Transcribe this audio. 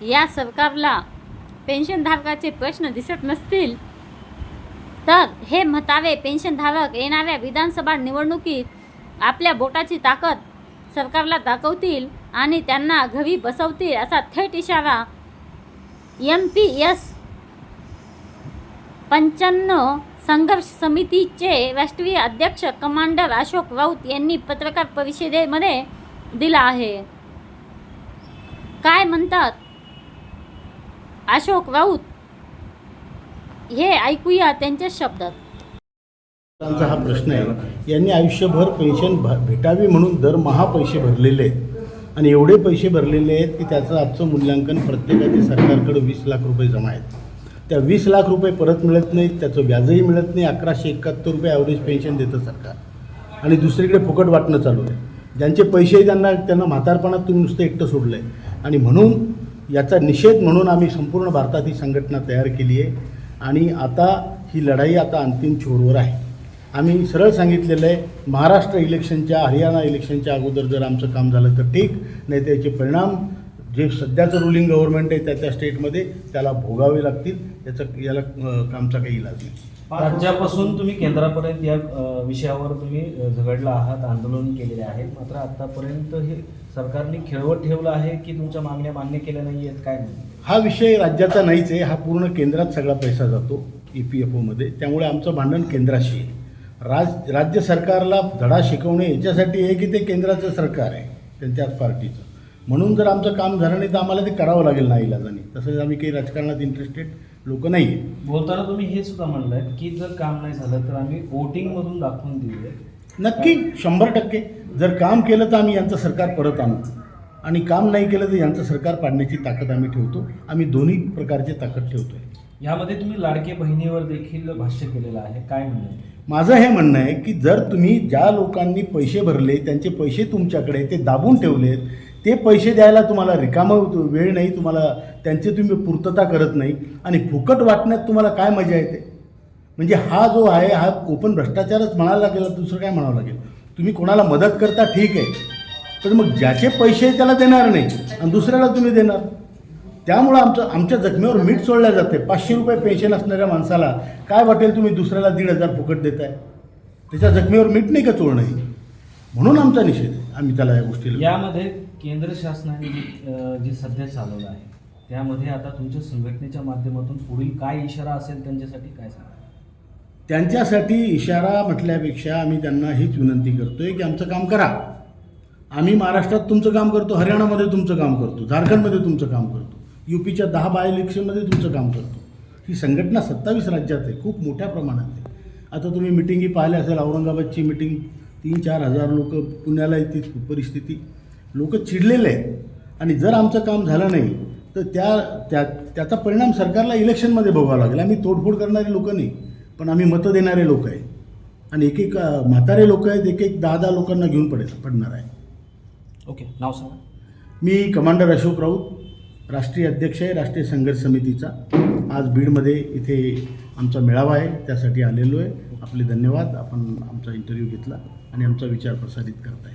या सरकारला पेन्शनधारकाचे प्रश्न दिसत नसतील? तर हे म्हतावे पेन्शनधारक येणाऱ्या विधानसभा निवडणुकीत आपल्या बोटाची ताकद सरकारला दाखवतील आणि त्यांना घरी बसवतील असा थेट इशारा एम पी एस पंच्याण्णव संघर्ष समितीचे राष्ट्रीय अध्यक्ष कमांडर अशोक राऊत यांनी पत्रकार परिषदेमध्ये दिला आहे. काय म्हणतात? अशोक राऊत हे ऐकूया त्यांच्या शब्दात. हा प्रश्न आहे. यांनी आयुष्यभर पेन्शन भेटावी म्हणून दरमहा पैसे भरलेले आहेत. आणि एवढे पैसे भरलेले आहेत की त्याचं आजचं मूल्यांकन प्रत्येकाचे सरकारकडे वीस लाख रुपये जमा आहेत. त्या वीस लाख रुपये परत मिळत नाहीत त्याचं व्याजही मिळत नाही अकराशे एकाहत्तर रुपये ॲव्हरेज पेन्शन देतं सरकार. आणि दुसरीकडे फुकट वाटणं चालू आहे. ज्यांचे पैसेही त्यांना त्यांना म्हातारपणात तुम्ही नुसतं एकटं सोडलं आहे आणि म्हणून याचा निषेध म्हणून आम्ही संपूर्ण भारतात ही संघटना तयार केली आहे. आणि आता ही लढाई आता अंतिम छोरवर आहे. आम्ही सरळ सांगितलेलं आहे महाराष्ट्र इलेक्शनच्या हरियाणा इलेक्शनच्या अगोदर जर आमचं काम झालं तर ठीक नाही तर याचे परिणाम जे सध्याचं रुलिंग गव्हर्नमेंट आहे त्या त्या स्टेटमध्ये त्याला भोगावे लागतील त्याचं याला कामचा काही इलाज नाही. राज्यापासून तुम्ही केंद्रापर्यंत या विषयावर तुम्ही झगडला आहात आंदोलन केलेले आहे मात्र आतापर्यंत हे सरकारने खेळवत ठेवलं आहे की तुमच्या मागण्या मान्य केल्या नाही आहेत काय नाही? हा विषय राज्याचा नाहीच आहे. हा पूर्ण केंद्रात सगळा पैसा जातो ई पी एफ ओमध्ये त्यामुळे आमचं भांडण केंद्राशी आहे. राज राज्य सरकारला धडा शिकवणे याच्यासाठी आहे की ते केंद्राचं सरकार आहे त्यांच्याच पार्टीचं. म्हणून जर आमचं काम झालं नाही तर आम्हाला ते करावं लागेल ना इलाजाने. तसंच आम्ही काही राजकारणात इंटरेस्टेड लोक नाही बोलताना तुम्ही हे सुद्धा म्हणलाय की जर काम नाही झालं तर आम्ही वोटिंग मधून दाखवून देऊया नक्की शंभर टक्के. जर काम केलं तर आम्ही यांचं सरकार परत आणू. आणि काम नाही केलं तर यांचं सरकार पाडण्याची ताकद आम्ही ठेवतो. आम्ही दोन्ही प्रकारची ताकद ठेवतो यामध्ये तुम्ही लाडके बहिणीवर देखील भाष्य केलेलं आहे. काय म्हणणं माझं हे म्हणणं आहे की जर तुम्ही ज्या लोकांनी पैसे भरले त्यांचे पैसे तुमच्याकडे ते दाबून ठेवलेत ते पैसे द्यायला तुम्हाला रिकामं वेळ नाही तुम्हाला त्यांची तुम्ही पूर्तता करत नाही. आणि फुकट वाटण्यात तुम्हाला काय मजा येते? म्हणजे हा जो आहे हा ओपन भ्रष्टाचारच म्हणायला लागेल दुसरं काय म्हणावं लागेल? तुम्ही कोणाला मदत करता ठीक आहे. पण मग ज्याचे पैसे त्याला देणार नाही आणि दुसऱ्याला तुम्ही देणार. त्यामुळं आमचं आमच्या जखमेवर मीठ सोडल्या जाते. पाचशे रुपये पेन्शन असणाऱ्या माणसाला काय वाटेल तुम्ही दुसऱ्याला दीड हजार फुकट देताय? त्याच्या जखमेवर मीठ नाही का चोळणं म्हणून आमचा निषेध आम्ही त्याला या गोष्टीला यामध्ये केंद्र शासनाने जी सध्या चालवलं आहे त्यामध्ये आता तुमच्या संघटनेच्या माध्यमातून पुढील काय इशारा असेल त्यांच्यासाठी काय सांगा? त्यांच्यासाठी इशारा म्हटल्यापेक्षा आम्ही त्यांना हीच विनंती करतोय की आमचं काम करा. आम्ही महाराष्ट्रात तुमचं काम करतो हरियाणामध्ये तुमचं काम करतो झारखंडमध्ये तुमचं काम करतो युपीच्या दहा बाय इलेक्शनमध्ये तुमचं काम करतो. ही संघटना सत्तावीस राज्यात आहे खूप मोठ्या प्रमाणात आहे. आता तुम्ही मिटिंगी पाहिल्या असेल औरंगाबादची मिटिंग तीन चार हजार लोक पुण्याला येतील परिस्थिती. लोक चिडलेले आहेत. आणि जर आमचं काम झालं नाही तर त्या त्या त्याचा परिणाम सरकारला इलेक्शनमध्ये भोगावा लागेल. आम्ही तोडफोड करणारे लोक नाही पण आम्ही मतं देणारे लोक आहे. आणि एक एक म्हातारे लोक आहेत एक एक दहा दहा लोकांना घेऊन पडेल पडणार आहे. ओके नाव सांगा. मी कमांडर अशोक राऊत राष्ट्रीय अध्यक्ष आहे राष्ट्रीय संघर्ष समितीचा. आज बीडमध्ये इथे आमचा मेळावा आहे त्यासाठी आलेलो आहे. आपले धन्यवाद. आपण आमचा इंटरव्ह्यू घेतला आणि आमचा विचार प्रसारित करताय.